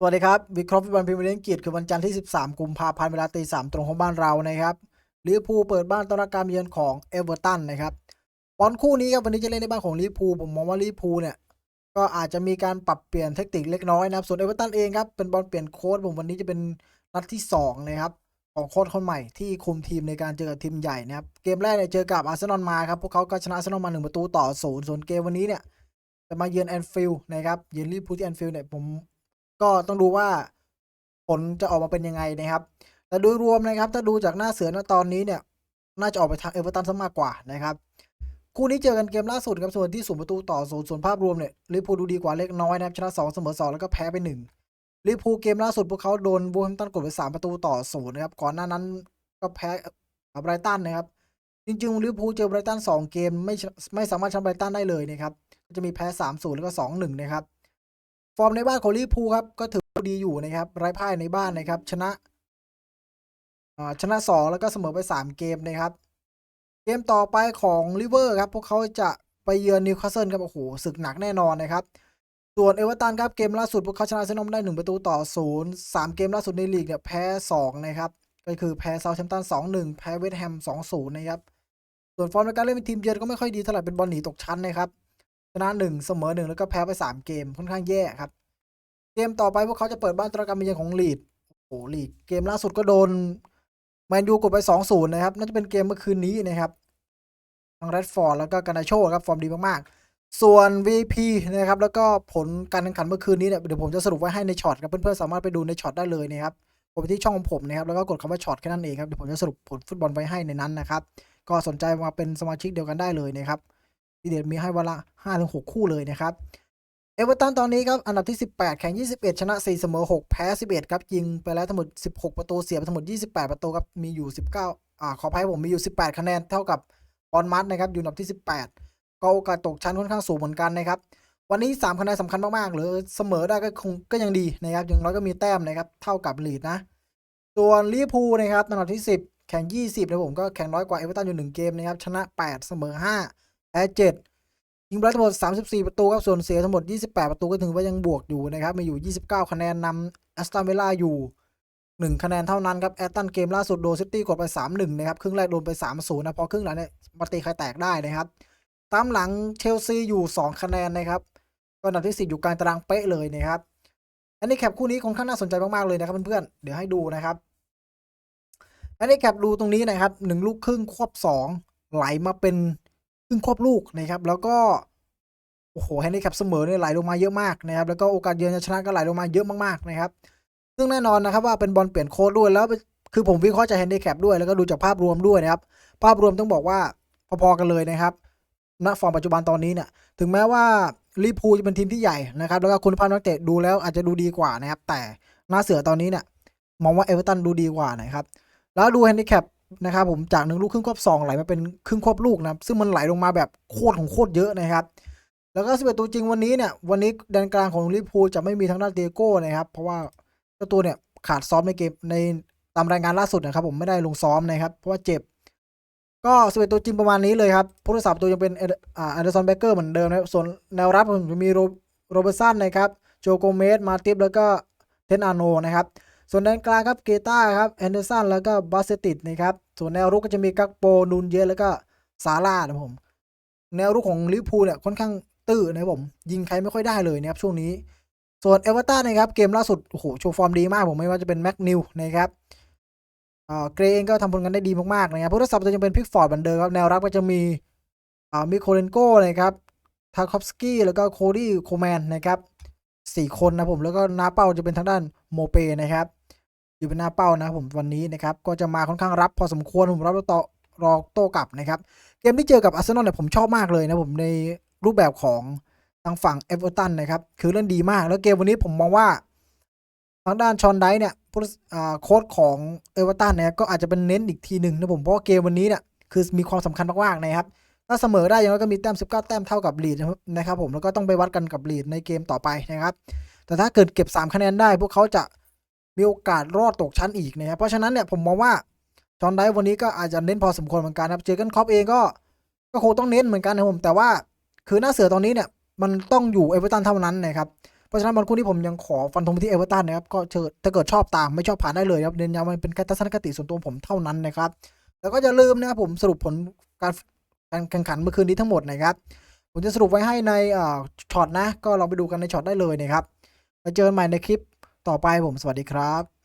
สวัสดีครับ วิเคราะห์ฟุตบอลพรีเมียร์ลีกอังกฤษคือวันจันทร์ที่ 13 กุมภาพันธ์เวลาตีสามตรงของบ้านเรานะครับลิเวอร์พูลเปิดบ้านต้อนรับการเยือนของเอเวอร์ตันนะครับบอลคู่นี้ครับวันนี้จะเล่นในบ้านของลิเวอร์พูลผมมองว่าลิเวอร์พูลเนี่ยก็อาจจะมีการปรับเปลี่ยนเทคนิคเล็กน้อยนะครับส่วนเอเวอร์ตันเองครับเป็นบอลเปลี่ยนโค้ชผมวันนี้จะเป็นนัดที่สองนะครับของโค้ชคนใหม่ที่คุมทีมในการเจอกับทีมใหญ่นะครับเกมแรกเนี่ยเจอกับอาร์เซนอลมาครับพวกเขาก็ชนะอาร์เซนอลมาหนึ่งประตูต่อศูนย์ส่วนเกมวันนี้เนี่ยจะมาเยือนแอนฟิลด์นะครับเยือนลิเวอร์พูลที่แอนฟิลด์เนี่ยผม ก็ต้องดูว่าผลจะออกมาเป็นยังไงนะครับ แต่โดยรวมนะครับ ถ้าดูจากหน้าเสือณตอนนี้เนี่ย น่าจะออกไปทางเอเวอร์ตันซะมากกว่านะครับ คู่นี้เจอกันเกมล่าสุดครับส่วนที่สูนประตูต่อศูนย์ส่วนภาพรวมเนี่ยลิพูดูดีกว่าเล็กน้อยนะครับชนะ2เสมอ2แล้วก็แพ้ไป1ลิเวอร์พูเกมล่าสุดพวกเขาโดนบูมตันกดไป3ประตูต่อศูนย์นะครับก่อนหน้านั้นก็แพ้กับไบรตันนะครับจริงๆลิพูเจอไบรตัน2เกมไม่ไม่สามารถชนะไบรตันได้เลยนะครับก็จะมีแพ้3-0แล้วก็2-1นะครับ ฟอร์มในบ้านของลิเวอร์พูลครับก็ถือว่าดีอยู่นะครับไร้พ่ายในบ้านนะครับชนะชนะสองแล้วก็เสมอไปสามเกมนะครับ เกมต่อไปของลิเวอร์ครับพวกเขาจะไปเยือนนิวคาสเซิลครับโอ้โหศึกหนักแน่นอนนะครับ ส่วนเอเวอร์ตันครับเกมล่าสุดพวกเขาชนะอาร์เซนอลได้หนึ่งประตูต่อศูนย์สามเกมล่าสุดในลีกเนี่ยแพ้สองนะครับก็คือแพ้เซาท์แฮมป์ตันสองหนึ่งแพ้เวสต์แฮมสองศูนย์นะครับ ส่วนฟอร์มในการเล่นเป็นทีมเยือนก็ไม่ค่อยดีเท่าไหร่เป็นบอลหนีตกชั้นนะครับ ชนะหนึ่งเสมอหนึ่งแล้วก็แพ้ไปสามเกมค่อนข้างแย่ครับ เกมต่อไปพวกเขาจะเปิดบ้านตรการเป็นยังของลีดโอ้โหลีดเกมล่าสุดก็โดนแมนยูกดไปสองศูนย์นะครับน่าจะเป็นเกมเมื่อคืนนี้นะครับทางแรดฟอร์ดแล้วก็กานาโชครับฟอร์มดีมากๆ ส่วน VP นะครับแล้วก็ผลการแข่งขันเมื่อคืนนี้เนี่ยเดี๋ยวผมจะสรุปไว้ให้ในช็อตครับเพื่อนๆสามารถไปดูในช็อตได้เลยนะครับกดไปที่ช่องของผมนะครับแล้วก็กดคำว่าช็อตแค่นั้นเองครับเดี๋ยวผมจะสรุปผลฟุตบอลไว้ให้ในนั้นนะครับก็สนใจมาเป็นสมาชิกเดียวกันได้เลยนะครับีเด็ดมีให้วันละ5-6 คู่เลยนะครับเอเวอร์ตันตอนนี้ครับอันดับที่ 18 แข่ง 21 ชนะ 4 เสมอ 6 แพ้ 11 ครับ ยิงไปแล้วทั้งหมด 16 ประตูเสียไปทั้งหมด 28 ประตูครับ มีอยู่ 19 อ่า ขออภัยผมมีอยู่ 18 คะแนนเท่ากับบอลมัดนะครับ อยู่อันดับที่ 18 ก็โอกาสตกชั้นค่อนข้างสูงเหมือนกันนะครับ วันนี้ 3 คะแนนสำคัญมากๆหรือเสมอได้ก็คงก็ยังดีนะครับอย่างน้อยก็มีแต้มนะครับ เท่ากับลีดนะ ส่วนลิเวอร์พูลนะครับอันดับที่ 10 แข่ง 20นะผมก็แข่งน้อยกว่าเอเวอร์ตันอยู่ 1 เกมนะครับ ชนะ 8 เสมอ 5 แพ้7ยิงไปทั้งหมด 34 ประตูครับ ส่วนเสียทั้งหมด 28 ประตูก็ถือว่ายังบวกอยู่นะครับ มีอยู่ 29 คะแนนนำแอสตันวิลล่าอยู่ 1 คะแนนเท่านั้นครับ แอตตันเกมล่าสุดโดนซิตี้กดไป 3-1 นะครับ ครึ่งแรกโดนไป 3-0 นะ พอครึ่งหลังเนี่ยมาตีใครแตกได้นะครับ ตามหลังเชลซีอยู่ 2 คะแนนนะครับก็อันดับที่ 10 อยู่กลางตารางเป๊ะเลยนะครับ อันนี้แคปคู่นี้ค่อนข้างน่าสนใจมากๆเลยนะครับเพื่อนๆ เดี๋ยวให้ดูนะครับ อันนี้แคปดูตรงนี้นะครับหนึ่งลูกครึ่งควบสองไหลมาเป็น ครึ่งควบลูกนะครับ แล้วก็ โอ้โหแฮนดิแคปเสมอเนี่ยไหลลงมาเยอะมากนะครับ แล้วก็โอกาสเยือนจะชนะก็ไหลลงมาเยอะมากๆนะครับ ซึ่งแน่นอนนะครับว่าเป็นบอลเปลี่ยนโค้ดด้วยแล้วคือผมวิเคราะห์จากแฮนดิแคปด้วยแล้วก็ดูจากภาพรวมด้วยนะครับ ภาพรวมต้องบอกว่าพอๆกันเลยนะครับณฟอร์มปัจจุบันตอนนี้เนี่ยถึงแม้ว่าลิพูลจะเป็นทีมที่ใหญ่นะครับแล้วก็คุณภาพนักเตะดูแล้วอาจจะดูดีกว่านะครับ แต่หน้าเสือตอนนี้เนี่ยมองว่าเอเวอร์ตันดูดีกว่านะครับ แล้วดูแฮนดิแคป นะครับผมจากหนึ่งลูกครึ่งควบสองไหลมาเป็นครึ่งควบลูกนะซึ่งมันไหลลงมาแบบโคตรของโคตรเยอะนะครับ แล้วก็สิบเอ็ดตัวจริงวันนี้เนี่ยวันนี้แดนกลางของลิเวอร์พูลจะไม่มีทางด้านเดโก้นะครับ เพราะว่าเจ้าตัวเนี่ยขาดซ้อมในเกมในตามรายงานล่าสุดนะครับ ผมไม่ได้ลงซ้อมนะครับ เพราะว่าเจ็บ ก็สิบเอ็ดตัวจริงประมาณนี้เลยครับผู้รักษาประตูยังเป็นอ่าแอนเดอร์สันเบเกอร์เหมือนเดิมนะครับส่วนแนวรับผมจะมีโรโรเบอร์สันนะครับโจโกเมสมาติฟแล้วก็เทนอาโนนะครับ ส่วนแดนกลางครับเกต้าครับแอนเดอร์สันแล้วก็บาสเซติดนะครับส่วนแนวรุกก็จะมีกักโปนูนเยแล้วก็ซาร่านะครับผมแนวรุกของลิเวอร์พูลเนี่ยค่อนข้างตื้อนะผมยิงใครไม่ค่อยได้เลยนะครับช่วงนี้ ส่วนเอเวอร์ตันนะครับเกมล่าสุดโอ้โหโชว์ฟอร์มดีมากผมไม่ว่าจะเป็นแม็กนิวนะครับอ่าเกรเองก็ทำผลงานได้ดีมากๆนะครับผู้รักษาประตูยังเป็นพิกฟอร์ดเหมือนเดิมครับแนวรับก็จะมีอ่ามิโคเลนโก้นะครับทาคอฟสกี้แล้วก็โคดี้โคแมนนะครับ สี่คนนะผมแล้วก็หน้าเป้าจะเป็นทางด้านโมเปนะครับ อยู่เป็นหน้าเป้านะผมวันนี้นะครับก็จะมาค่อนข้างรับพอสมควรผมรับแล้วต่อรอโต้กลับนะครับ เกมที่เจอกับอาร์เซนอลเนี่ยผมชอบมากเลยนะผมในรูปแบบของทางฝั่งเอเวอร์ตันนะครับ คือเล่นดีมาก แล้วเกมวันนี้ผมมองว่า ทางด้านชอนไดเนี่ยผู้โค้ชของเอเวอร์ตันเนี่ยก็อาจจะเป็นเน้นอีกทีหนึ่งนะผมเพราะว่าเกมวันนี้เนี่ยคือมีความสำคัญมากๆนะครับ ถ้าเสมอได้ยังน้อยก็มีแต้ม 19 แต้มเท่ากับลีดนะครับผมแล้วก็ต้องไปวัดกันกับลีดในเกมต่อไปนะครับ แต่ถ้าเกิดเก็บ 3 คะแนนได้ พวกเขาจะมีโอกาสรอดตกชั้นอีกนะครับเพราะฉะนั้นเนี่ยผมมองว่าจอห์นไดวันนี้ก็อาจจะเน้นพอสมควรเหมือนกันครับเจอกันคอปเองก็ก็คงต้องเน้นเหมือนกันนะผมแต่ว่าคือหน้าเสือตอนนี้เนี่ยมันต้องอยู่เอเวอร์ตันเท่านั้นนะครับเพราะฉะนั้นบอลคู่นี้ผมยังขอฟันธงไปที่เอเวอร์ตันนะครับก็เชิญถ้าเกิดชอบตามไม่ชอบผ่านได้เลยครับเน้นย้ำมันเป็นแค่ทัศนคติส่วนตัวผมเท่านั้นนะครับ แล้วก็อย่าลืมนะครับผมสรุปผลการ การแข่งขันเมื่อคืนนี้ทั้งหมดนะครับผมจะสรุปไว้ให้ในช็อตนะ ก็ลองไปดูกันในช็อตได้เลยนะครับไปเจอกันใหม่ในคลิปต่อไปผมสวัสดีครับ